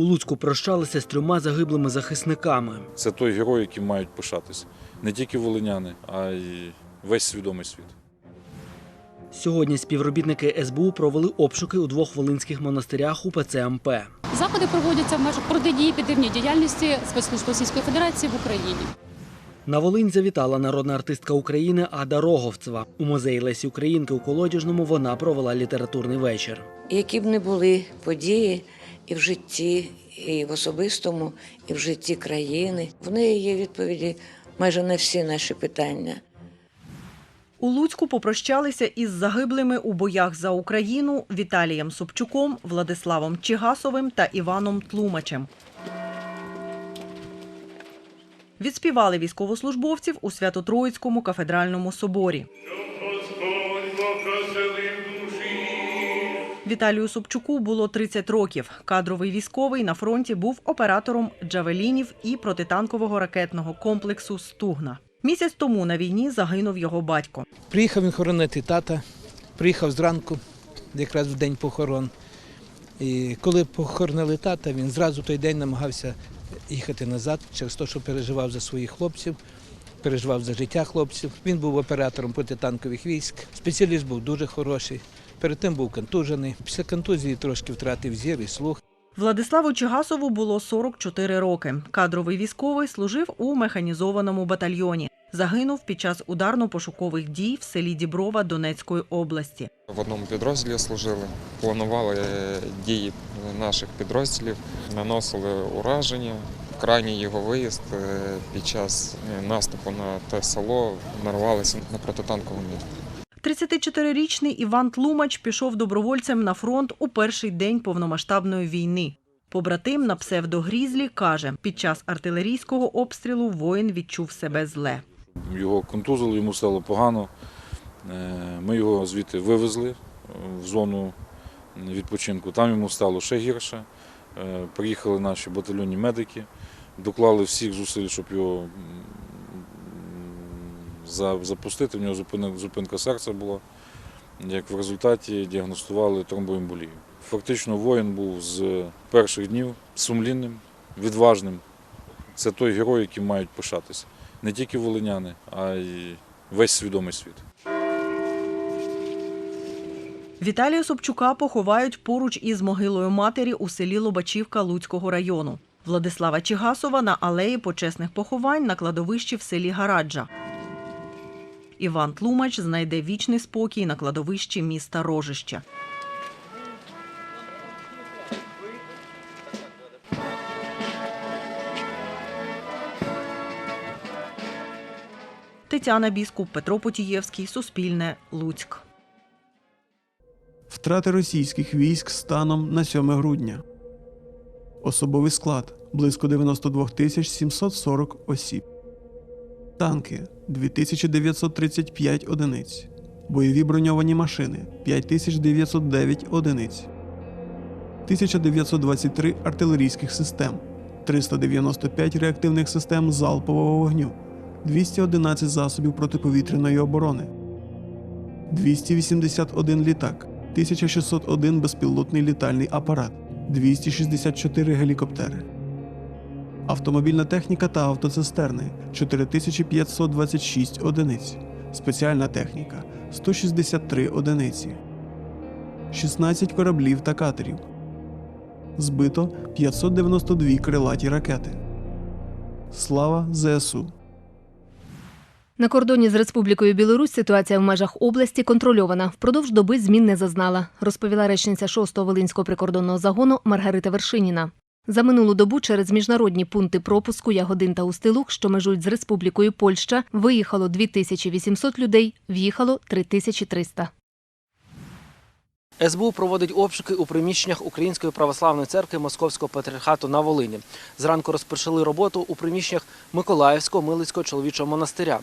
У Луцьку прощалися з трьома загиблими захисниками. Це той герой, яким мають пишатись. Не тільки волиняни, а й весь свідомий світ. Сьогодні співробітники СБУ провели обшуки у двох волинських монастирях у ПЦМП. Заходи проводяться в межах протидії епідемії діяльності спецслужб Російської Федерації в Україні. На Волинь завітала народна артистка України Ада Роговцева. У музеї Лесі Українки у Колодяжному вона провела літературний вечір. Які б не були події і в житті, і в особистому, і в житті країни, в неї є відповіді майже на всі наші питання. У Луцьку попрощалися із загиблими у боях за Україну Віталієм Собчуком, Владиславом Чигасовим та Іваном Тлумачем. Відспівали військовослужбовців у Свято-Троїцькому кафедральному соборі. Віталію Собчуку було 30 років. Кадровий військовий на фронті був оператором джавелінів і протитанкового ракетного комплексу Стугна. Місяць тому на війні загинув його батько. Приїхав він хоронити тата, приїхав зранку, якраз в день похорон. І коли похоронили тата, він зразу той день намагався їхати назад через те, що переживав за своїх хлопців, переживав за життя хлопців. Він був оператором протитанкових військ. Спеціаліст був дуже хороший. Перед тим був контужений. Після контузії трошки втратив зір і слух. Владиславу Чигасову було 44 роки. Кадровий військовий служив у механізованому батальйоні. Загинув під час ударно-пошукових дій в селі Діброва Донецької області. В одному підрозділі служили, планували е, дії наших підрозділів, наносили ураження. Крайній його виїзд е, під час е, наступу на те село нарвалися на протитанкову міну. 34-річний Іван Тлумач пішов добровольцем на фронт у перший день повномасштабної війни. Побратим на псевдогрізлі каже, під час артилерійського обстрілу воїн відчув себе зле. Його контузили, йому стало погано. Е, Ми його звідти вивезли е, в зону відпочинку. Там йому стало ще гірше. Е, Приїхали наші батальйонні медики, доклали всіх зусиль, щоб його запустити. В нього зупинка, серця була. Як в результаті діагностували тромбоемболію. Фактично воїн був з перших днів сумлінним, відважним. Це той герой, яким мають пишатися. Не тільки волиняни, а й весь свідомий світ. Віталія Собчука поховають поруч із могилою матері у селі Лобачівка Луцького району. Владислава Чигасова на алеї почесних поховань на кладовищі в селі Гараджа. Іван Тлумач знайде вічний спокій на кладовищі міста Рожище. Тетяна Біскуп, Петро Потієвський, Суспільне, Луцьк. Втрати російських військ станом на 7 грудня. Особовий склад близько 92 тисяч 740 осіб. Танки 2935 одиниць. Бойові броньовані машини 5909 одиниць. 1923 артилерійських систем, 395 реактивних систем залпового вогню, 211 засобів протиповітряної оборони, 281 літак, 1601 безпілотний літальний апарат, 264 гелікоптери. Автомобільна техніка та автоцистерни 4526 одиниць. Спеціальна техніка 163 одиниці. 16 кораблів та катерів. Збито 592 крилаті ракети. Слава ЗСУ! На кордоні з Республікою Білорусь ситуація в межах області контрольована. Впродовж доби змін не зазнала, розповіла речниця 6-го Волинського прикордонного загону Маргарита Вершиніна. За минулу добу через міжнародні пункти пропуску Ягодин та Устилух, що межують з Республікою Польща, виїхало 2800 людей, в'їхало 3300. СБУ проводить обшуки у приміщеннях Української православної церкви Московського патріархату на Волині. Зранку розпочали роботу у приміщеннях Миколаївського Милицького чоловічого монастиря.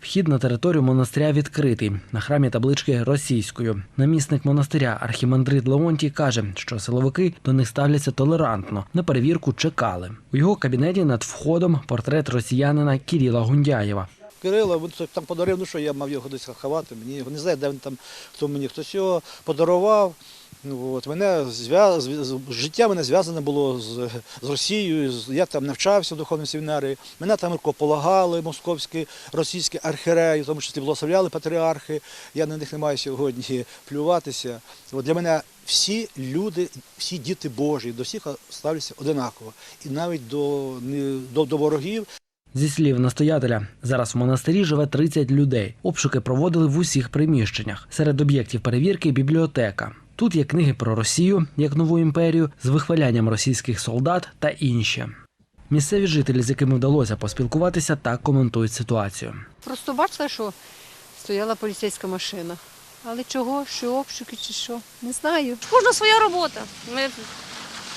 Вхід на територію монастиря відкритий. На храмі таблички російською. Намісник монастиря архімандрит Леонтій каже, що силовики до них ставляться толерантно. На перевірку чекали. У його кабінеті над входом портрет росіянина Кіріла Гундяєва. Кирила, він там подарив, ну що я мав його десь ховати. Мені не знаю, де він там, хто мені хтось його подарував. Ну, от, мене зв'яз... життя мене зв'язане було з, з Росією. з- Я там навчався в духовній семінарії. Мене там рукополагали московські, російські архіреї, в тому числі благословляли патріархи. Я на них не маю сьогодні плюватися. От для мене всі люди, всі діти Божі, до всіх ставляться одинаково. І навіть до, не- до, до ворогів Зі слів настоятеля, зараз в монастирі живе 30 людей. Обшуки проводили в усіх приміщеннях. Серед об'єктів перевірки бібліотека. Тут є книги про Росію як нову імперію з вихвалянням російських солдат та інші. Місцеві жителі, з якими вдалося поспілкуватися, так коментують ситуацію. Просто бачила, що стояла поліцейська машина. Але чого, що обшуки чи що? Не знаю. Кожна своя робота. Ми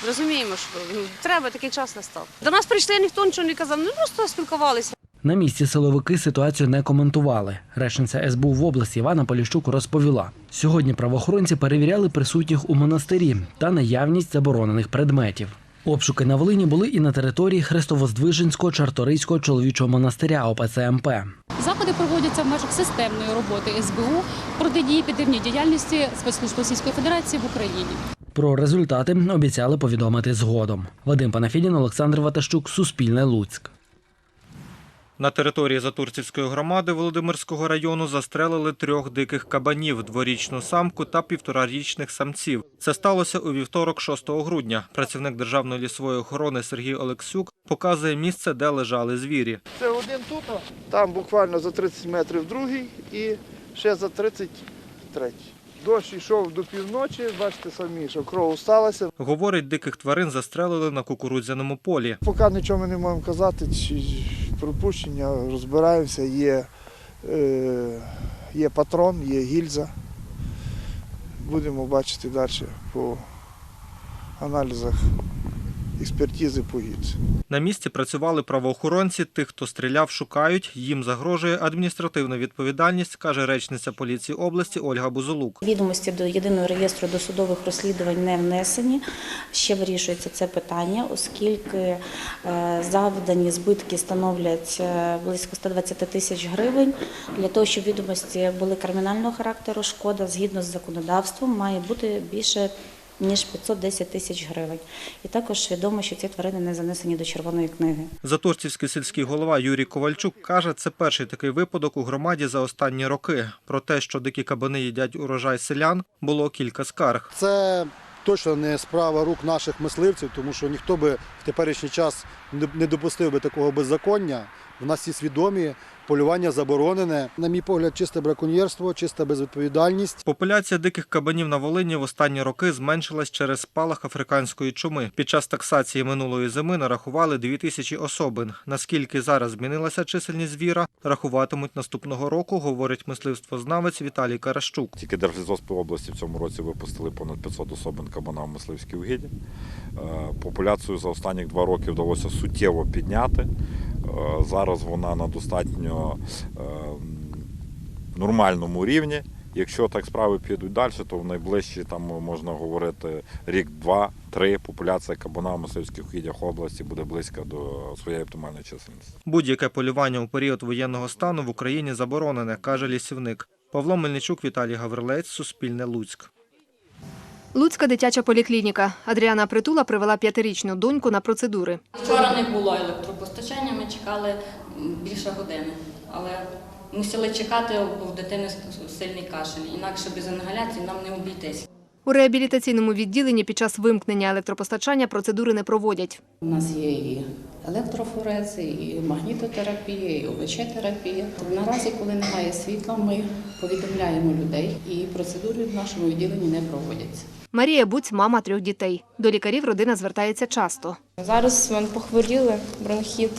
розуміємо, що треба такий час настав. До нас прийшли, ніхто нічого не казав, ми просто спілкувалися. На місці силовики ситуацію не коментували. Речниця СБУ в області Івана Поліщук розповіла: сьогодні правоохоронці перевіряли присутніх у монастирі та наявність заборонених предметів. Обшуки на Волині були і на території Христовоздвиженського Чарторийського чоловічого монастиря ОПЦ МП. Заходи проводяться в межах системної роботи СБУ протидії епідемній діяльності спецслужб Російської Федерації в Україні. Про результати обіцяли повідомити згодом. Вадим Панафідін, Олександр Ватащук, Суспільне Луцьк. На території Затурцівської громади Володимирського району застрелили трьох диких кабанів, дворічну самку та півторарічних самців. Це сталося у вівторок, 6 грудня. Працівник Державної лісової охорони Сергій Олексюк показує місце, де лежали звірі. Це один тут, там буквально за 30 метрів другий і ще за 30 третій. Дощ йшов до півночі, бачите самі, що кров сталася. Говорить, диких тварин застрелили на кукурудзяному полі. Поки нічого ми не можемо казати, чи припущення, розбираємося, є, е, є патрон, є гільза. Будемо бачити далі по аналізах експертизи по. На місці працювали правоохоронці. Тих, хто стріляв, шукають. Їм загрожує адміністративна відповідальність, каже речниця поліції області Ольга Бузолук. Відомості до єдиного реєстру досудових розслідувань не внесені. Ще вирішується це питання, оскільки е, завдані збитки становлять е, близько 120 тисяч гривень. Для того, щоб відомості були кримінального характеру, шкода згідно з законодавством має бути більше ніж 510 тисяч гривень. І також відомо, що ці тварини не занесені до червоної книги. Затурцівський сільський голова Юрій Ковальчук каже, це перший такий випадок у громаді за останні роки. Про те, що дикі кабани їдять урожай селян, було кілька скарг. Це точно не справа рук наших мисливців, тому що ніхто би в теперішній час не- не допустив би такого беззаконня. У нас всі свідомі, полювання заборонене. На мій погляд, чисте браконьєрство, чиста безвідповідальність. Популяція диких кабанів на Волині в останні роки зменшилась через спалах африканської чуми. Під час таксації минулої зими нарахували 2 тисячі особин. Наскільки зараз змінилася чисельність звіра, рахуватимуть наступного року, говорить мисливствознавець Віталій Каращук. Тільки Держлісгоспи області в цьому році випустили понад 500 особин кабана в мисливській угіді. Е, Популяцію за останні два роки вдалося суттєво підняти. Е, Зараз вона на достатньо е, нормальному рівні. Якщо так справи підуть далі, то в найближчі там можна говорити рік, два, три популяція кабана в мисливських угіддях області буде близька до своєї оптимальної чисельності. Будь-яке полювання у період воєнного стану в Україні заборонене, каже лісівник. Павло Мельничук, Віталій Гаврилець, Суспільне Луцьк. Луцька дитяча поліклініка. Адріана Притула привела п'ятирічну доньку на процедури. Вчора не було електропостачання, ми чекали більше години. Але мусили чекати, бо в дитини сильний кашель. Інакше без інгаляції нам не обійтись. У реабілітаційному відділенні під час вимкнення електропостачання процедури не проводять. У нас є і електрофорези, і магнітотерапія, і ОВЧ-терапія. Наразі, коли немає світла, ми повідомляємо людей, і процедури в нашому відділенні не проводяться. Марія Буць – мама трьох дітей. До лікарів родина звертається часто. Зараз ми похворіли, бронхіт,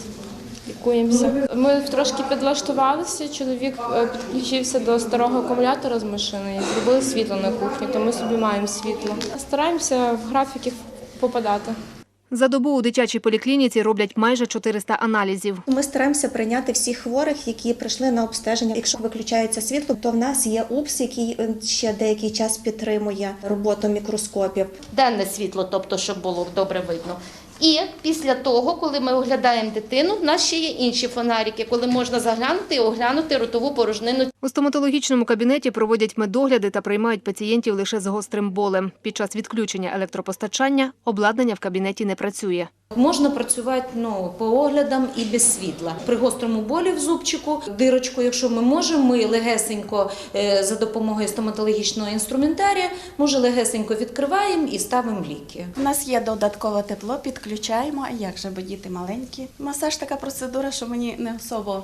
лікуємося. Ми трошки підлаштувалися. Чоловік е, підключився до старого акумулятора з машини і зробили світло на кухні, то ми собі маємо світло. Стараємося в графіки попадати. За добу у дитячій поліклініці роблять майже 400 аналізів. Ми стараємося прийняти всіх хворих, які прийшли на обстеження. Якщо виключається світло, то в нас є УПС, який е, ще деякий час підтримує роботу мікроскопів. денне світло, тобто, щоб було добре видно. І після того, коли ми оглядаємо дитину, в нас ще є інші фонарики, коли можна заглянути і оглянути ротову порожнину У стоматологічному кабінеті проводять медогляди та приймають пацієнтів лише з гострим болем. Під час відключення електропостачання обладнання в кабінеті не працює. Можна працювати ну, по оглядам і без світла. При гострому болі в зубчику, дирочку, якщо ми можемо, ми легесенько е, за допомогою стоматологічного інструментарія, може легесенько відкриваємо і ставимо ліки. У нас є додаткове тепло, підключаємо, як же, бо діти маленькі. Масаж така процедура, що мені не особо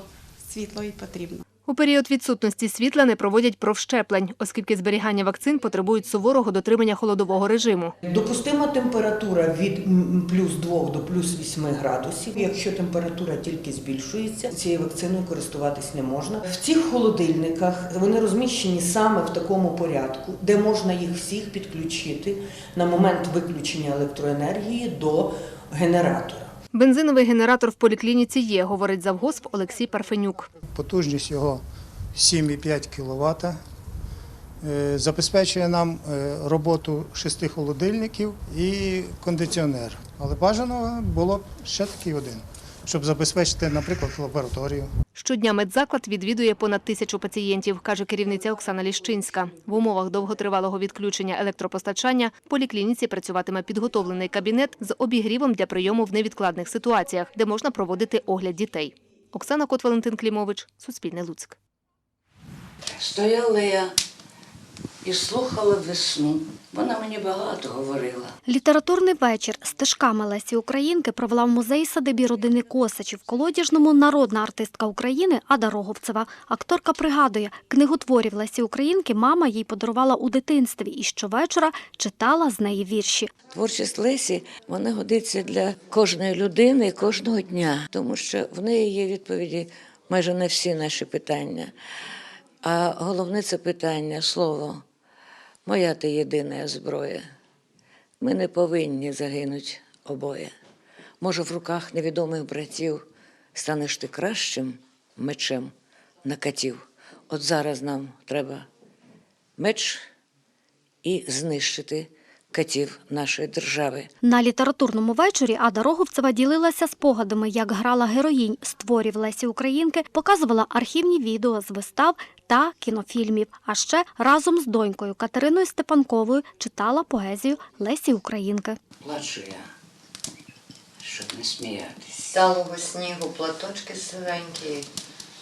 світло і потрібно. У період відсутності світла не проводять провщеплень, оскільки зберігання вакцин потребують суворого дотримання холодового режиму. Допустима температура від плюс 2 до плюс 8 градусів. Якщо температура тільки збільшується, цією вакциною користуватись не можна. В цих холодильниках вони розміщені саме в такому порядку, де можна їх всіх підключити на момент виключення електроенергії до генератора. Бензиновий генератор в поліклініці є, говорить завгосп Олексій Парфенюк. Потужність його 7,5 кВт. Забезпечує нам е, роботу шести холодильників і кондиціонер. Але бажано було б ще такий один, щоб забезпечити, наприклад, лабораторію. Щодня медзаклад відвідує понад тисячу пацієнтів, каже керівниця Оксана Ліщинська. В умовах довготривалого відключення електропостачання в поліклініці працюватиме підготовлений кабінет з обігрівом для прийому в невідкладних ситуаціях, де можна проводити огляд дітей. Оксана Кот, Валентин Клімович, Суспільне Луцьк. Стояла я і слухала весну. Вона мені багато говорила. Літературний вечір стежками Лесі Українки провела в музеї садибі родини Косачів. Колодяжному народна артистка України Ада Роговцева. Акторка пригадує, книготворів Лесі Українки мама їй подарувала у дитинстві і щовечора читала з неї вірші. Творчість Лесі вона годиться для кожної людини і кожного дня, тому що в неї є відповіді майже на всі наші питання. А головне це питання слово. Моя ти єдина зброя. Ми не повинні загинути обоє. Може, в руках невідомих братів станеш ти кращим мечем на катів. От зараз нам треба меч і знищити катів нашої держави. На літературному вечорі Ада Роговцева ділилася спогадами, як грала героїнь з творів Лесі Українки, показувала архівні відео з вистав та кінофільмів. А ще разом з донькою Катериною Степанковою читала поезію Лесі Українки. Плачу я, щоб не сміятись. Талого снігу, платочки сивенькі,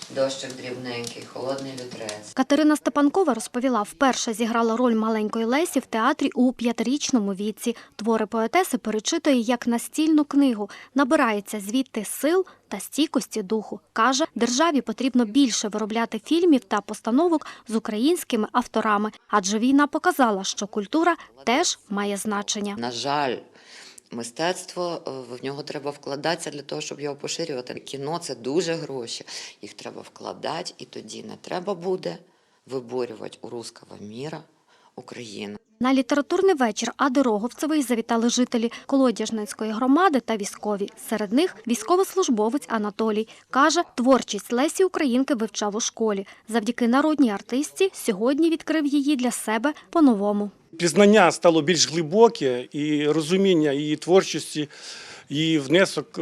дощик дрібненький, холодний вітрець. Катерина Степанкова розповіла, вперше зіграла роль маленької Лесі в театрі у п'ятирічному віці. Твори поетеси перечитує як настільну книгу, набирається звідти сил та стійкості духу. Каже, державі потрібно більше виробляти фільмів та постановок з українськими авторами, адже війна показала, що культура теж має значення. На жаль, мистецтво е, в нього треба вкладатися для того, щоб його поширювати. Кіно це дуже гроші. Їх треба вкладати, і тоді не треба буде виборювати у руского міра Україну. На літературний вечір Ади Роговцевої завітали жителі Колодяжницької громади та військові. Серед них військовослужбовець Анатолій. Каже, творчість Лесі Українки вивчав у школі. Завдяки народній артистці сьогодні відкрив її для себе по-новому. Пізнання стало більш глибоке і розуміння її творчості, її внесок е,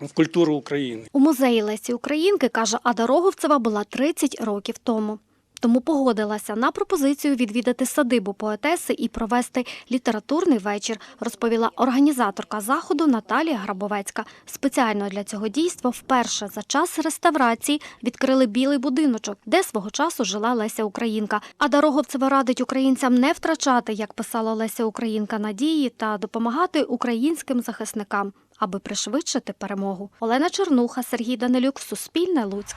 в культуру України. У музеї Лесі Українки, каже Ада Роговцева, була 30 років тому. Тому погодилася на пропозицію відвідати садибу поетеси і провести літературний вечір, розповіла організаторка заходу Наталія Грабовецька. Спеціально для цього дійства вперше за час реставрації відкрили білий будиночок, де свого часу жила Леся Українка. А Дороговцева радить українцям не втрачати, як писала Леся Українка, надії та допомагати українським захисникам, аби пришвидшити перемогу. Олена Чернуха, Сергій Данилюк, Суспільне Луцьк.